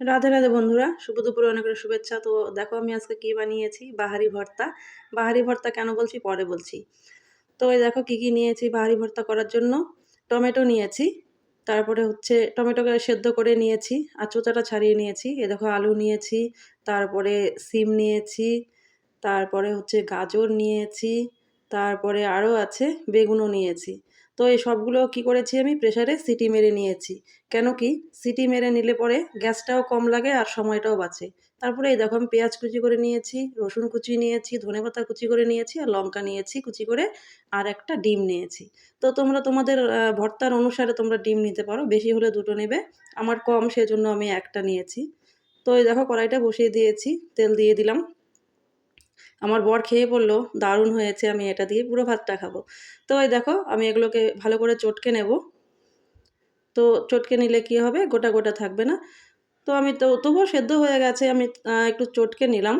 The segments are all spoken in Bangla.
রাধে রাধে বন্ধুরা, শুভ দুপুরে, অনেক শুভেচ্ছা। তো দেখো আমি আজকে কি বানিয়েছি? বাহারি ভর্তা। বাহারি ভর্তা কেন বলছি? পরে বলছি। তো এই দেখো কি কি নিয়েছি বাহারি ভর্তা করার জন্য। টমেটো নিয়েছি, তারপরে হচ্ছে টমেটোকে সেদ্ধ করে নিয়েছি, আর চোচাটা ছাড়িয়ে নিয়েছি। এ দেখো আলু নিয়েছি, তারপরে সিম নিয়েছি, তারপরে হচ্ছে গাজর নিয়েছি, তারপরে আরও আছে বেগুনও নিয়েছি। তো এই সবগুলো কি করেছি আমি? প্রেশারে সিটি মেরে নিয়েছি। কেন কি? সিটি মেরে নিলে পরে গ্যাসটাও কম লাগে আর সময়টাও বাঁচে। তারপরে এই দেখো আমি পেঁয়াজ কুচি করে নিয়েছি, রসুন কুচি নিয়েছি ধনেপাতা কুচি করে নিয়েছি আর লঙ্কা নিয়েছি কুচি করে আর একটা ডিম নিয়েছি। তো তোমরা তোমাদের ভর্তার অনুসারে তোমরা ডিম নিতে পারো, বেশি হলে দুটো নেবে। আমার কম সেজন্য আমি একটা নিয়েছি। তো এই দেখো কড়াইটা বসিয়ে দিয়েছি, তেল দিয়ে দিলাম। আমার বর খেয়ে বলল, দারুণ হয়েছে, আমি এটা দিয়ে পুরো ভাতটা খাব। তো এই দেখো, আমি এগুলোকে ভালো করে চটকে নেব। তো চটকে নিলে কি হবে? গোটা গোটা থাকবে না। তো আমি তো, তবুও সেদ্ধ হয়ে গেছে, আমি একটু চটকে নিলাম।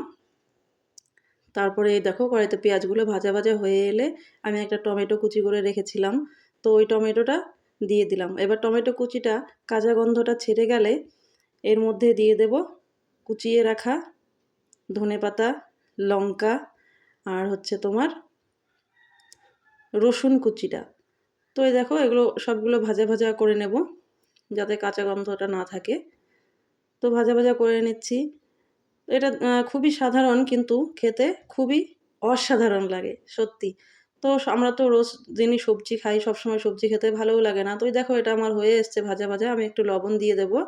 তারপরে এই দেখো, কড়াইতে পেঁয়াজগুলো ভাজা ভাজা হয়ে এলে আমি একটা টমেটো কুচি করে রেখেছিলাম। তো ওই টমেটোটা দিয়ে দিলাম। এবার টমেটো কুচিটা কাঁচা গন্ধটা ছেড়ে গেলে এর মধ্যে দিয়ে দেব কুচিয়ে রাখা ধনে পাতা লঙ্কা আর হচ্ছে তোমার রসুন কুচিটা। তো এই দেখো, এগুলো সবগুলো ভাজা ভাজা করে নেব যাতে কাঁচা গন্ধটা না থাকে। তো ভাজা ভাজা করে নিচ্ছি। এটা খুবই সাধারণ কিন্তু খেতে খুবই অসাধারণ লাগে, সত্যি। তো আমরা তো রোজ দিনই সবজি খাই, সবসময় সবজি খেতে ভালোও লাগে না। তো দেখো এটা আমার হয়ে এসছে ভাজা ভাজা। আমি একটু লবণ দিয়ে দেবো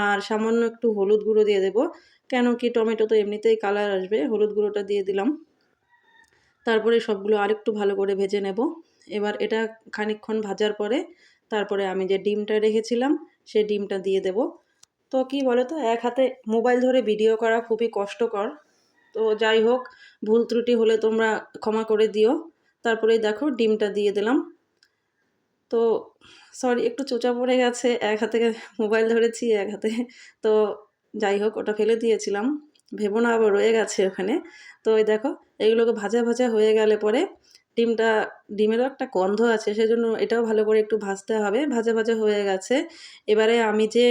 আর সামান্য একটু হলুদ গুঁড়ো দিয়ে দেবো। কেন কি টমেটো তো এমনিতেই কালার আসবে, হলুদ গুঁড়োটা দিয়ে দিলাম। তারপরে সবগুলো আরেকটু ভালো করে ভেজে নেব। এবার এটা খানিকক্ষণ ভাজার পরে তারপরে আমি যে ডিমটা রেখেছিলাম, সে ডিমটা দিয়ে দেব। তো কি বলো তো এক হাতে মোবাইল ধরে ভিডিও করা খুবই কষ্টকর। তো যাই হোক, ভুল ত্রুটি হলে তোমরা ক্ষমা করে দিও। তারপরে দেখো ডিমটা দিয়ে দিলাম। তো সরি একটু চোচা পড়ে গেছে, এক হাতে মোবাইল ধরেছি, এক হাতে, তো যাই হোক, ওটা ফেলে দিয়েছিলাম। ভেবো না, আবার রয়ে গেছে ওখানে। তো ওই দেখো, এগুলোকে ভাজা ভাজা হয়ে গেলে পরে ডিমটা, ডিমেরও একটা গন্ধ আছে, সেজন্য এটাও ভালো করে একটু ভাজতে হবে। ভাজা ভাজা হয়ে গেছে। এবারে আমি যে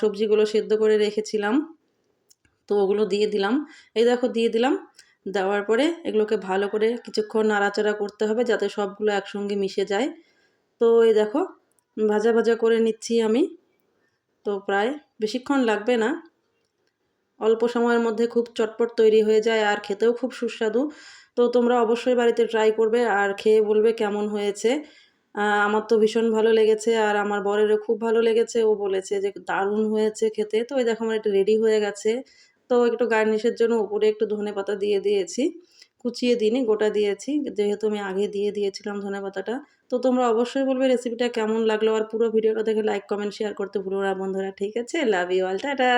সবজিগুলো সেদ্ধ করে রেখেছিলাম, তো ওগুলো দিয়ে দিলাম। এই দেখো, দিয়ে দিলাম। দেওয়ার পরে এগুলোকে ভালো করে কিছুক্ষণ নাড়াচাড়া করতে হবে যাতে সবগুলো একসঙ্গে মিশে যায়। তো এই দেখো, ভাজা ভাজা করে নিচ্ছি আমি। তো প্রায় বেশিক্ষণ লাগবে না। অল্প সময়ের মধ্যে খুব চটপট তৈরি হয়ে যায় আর খেতেও খুব সুস্বাদু। তো তোমরা অবশ্যই বাড়িতে ট্রাই করবে আর খেয়ে বলবে কেমন হয়েছে। আমার তো ভীষণ ভালো লেগেছে আর আমার বরেরও খুব ভালো লেগেছে। ও বলেছে যে দারুণ হয়েছে খেতে। তো ওই দেখো, আমার একটু রেডি হয়ে গেছে। তো একটু গার্নিশের জন্য উপরে একটু ধনে পাতা দিয়ে দিয়েছি। কুচিয়ে দিইনি, গোটা দিয়েছি। যেহেতু আমি আগে দিয়ে দিয়েছিলাম ধনে পাতাটা। তো তোমরা অবশ্যই বলবে রেসিপিটা কেমন লাগল। আর পুরো ভিডিওটা দেখে লাইক কমেন্ট শেয়ার করতে ভুলো না বন্ধুরা। ঠিক আছে? Love you all tata!